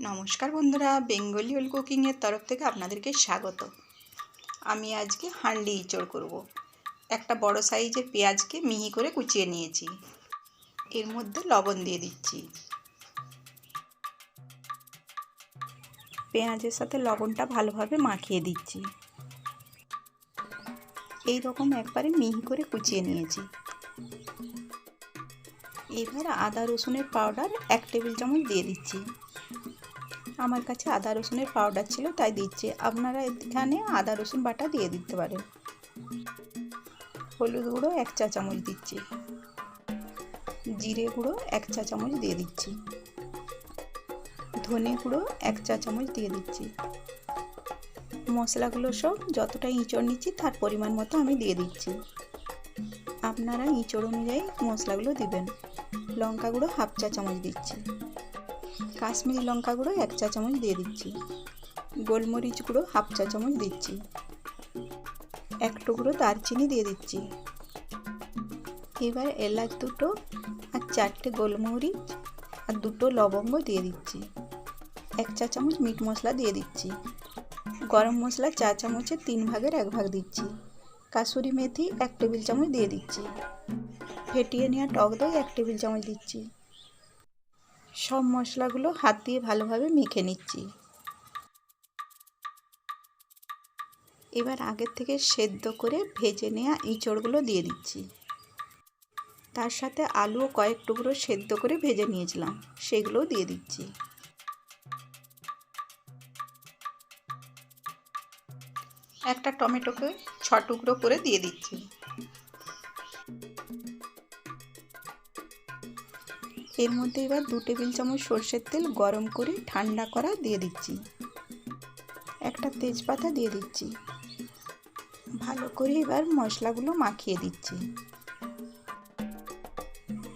নমস্কার বন্ধুরা, Bengali whole কুকিংয়ের তরফ থেকে আপনাদেরকে স্বাগত। আমি আজকে হান্ডি ইঁচড় করব। একটা বড় সাইজের পেঁয়াজকে মিহি করে কুচিয়ে নিয়েছি। এর মধ্যে লবণ দিয়ে দিচ্ছি। পেঁয়াজের সাথে লবণটা ভালোভাবে মাখিয়ে দিচ্ছি। এই রকম একবারে মিহি করে কুচিয়ে নিয়েছি। এবার আদা রসুনের পাউডার এক টেবিল চামচ দিয়ে দিচ্ছি। আমার কাছে আদা রসুনের পাউডার ছিল, তাই দিচ্ছি। আপনারা এখানে আদা রসুন বাটা দিয়ে দিতে পারেন। হলুদ গুঁড়ো এক চা চামচ দিচ্ছি। জিরে গুঁড়ো এক চা চামচ দিয়ে দিচ্ছি। ধনে গুঁড়ো এক চা চামচ দিয়ে দিচ্ছি। মশলাগুলো সব যতটা ইঁচড় নিচ্ছি, তার পরিমাণ মতো আমি দিয়ে দিচ্ছি। আপনারা ইঁচড় অনুযায়ী মশলাগুলো দিবেন। লঙ্কা গুঁড়ো হাফ চা চামচ দিচ্ছি। কাশ্মীরি লঙ্কা গুঁড়ো এক চা চামচ দিয়ে দিচ্ছি। গোলমরিচ গুঁড়ো হাফ চা চামচ দিচ্ছি। এক টুকরো দারচিনি দিয়ে দিচ্ছি। এবার এলাচ দুটো আর চারটে গোলমরিচ আর দুটো লবঙ্গ দিয়ে দিচ্ছি। এক চা চামচ মিট মশলা দিয়ে দিচ্ছি। গরম মশলা চা চামচের তিন ভাগের এক ভাগ দিচ্ছি। কাসুরি মেথি এক টেবিল চামচ দিয়ে দিচ্ছি। ফেটিয়ে নেওয়া টক দই এক টেবিল চামচ দিচ্ছি। সব মশলাগুলো হাত দিয়ে ভালোভাবে মেখে নিচ্ছি। এবার আগের থেকে সেদ্ধ করে ভেজে নেওয়া ইঁচড়গুলো দিয়ে দিচ্ছি। তার সাথে আলুও কয়েক টুকরো সেদ্ধ করে ভেজে নিয়েছিলাম, সেগুলোও দিয়ে দিচ্ছি। একটা টমেটোকে ছ টুকরো করে দিয়ে দিচ্ছি। এর মধ্যে এবার দু টেবিল চামচ সর্ষের তেল গরম করে ঠান্ডা করা দিয়ে দিচ্ছি। একটা তেজপাতা দিয়ে দিচ্ছি। ভালো করে এবার মশলাগুলো মাখিয়ে দিচ্ছি।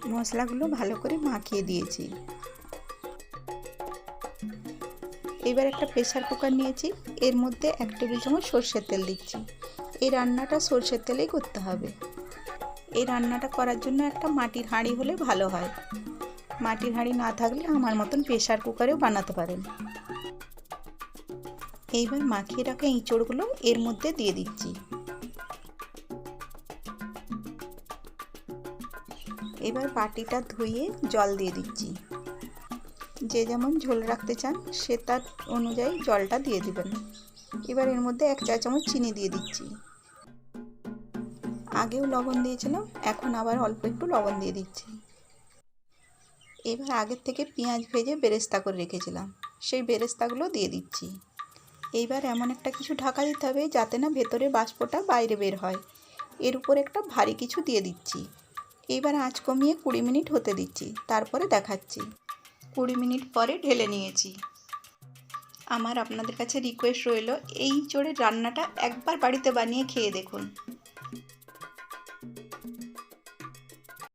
মশলাগুলো ভালো করে মাখিয়ে দিয়েছি। এবার একটা প্রেশার কুকার নিয়েছি। এর মধ্যে এক টেবিল চামচ সর্ষের তেল দিচ্ছি। এই রান্নাটা সর্ষের তেলেই করতে হবে। এই রান্নাটা করার জন্য একটা মাটির হাঁড়ি হলে ভালো হয়। মাটির হাঁড়ি না থাকলে আমার মতন প্রেশার কুকারেও বানাতে পারেন। এইবার মাখিয়ে রাখা ইঁচড়গুলো এর মধ্যে দিয়ে দিচ্ছি। এবার বাটিটা ধুয়ে জল দিয়ে দিচ্ছি। যে যেমন ঝোল রাখতে চান, সে তার অনুযায়ী জলটা দিয়ে দিবেন। এবার এর মধ্যে এক চা চামচ চিনি দিয়ে দিচ্ছি। আগেও লবণ দিয়েছিলাম, এখন আবার অল্প একটু লবণ দিয়ে দিচ্ছি। এবার আগের থেকে পেঁয়াজ ভেজে বেরেস্তা করে রেখেছিলাম। সেই বেরেস্তাগুলো দিয়ে দিচ্ছি। এইবার এমন একটা কিছু ঢাকা দিতে হবে যাতে না ভেতরে বাষ্পটা বাইরে বের হয়। এর উপর একটা ভারী কিছু দিয়ে দিচ্ছি। এইবার আঁচ কমিয়ে কুড়ি মিনিট হতে দিচ্ছি। তারপরে দেখাচ্ছি। কুড়ি মিনিট পরে ঢেলে নিয়েছি। আমার আপনাদের কাছে রিকোয়েস্ট রইল, এই চড়ে রান্নাটা একবার বাড়িতে বানিয়ে খেয়ে দেখুন।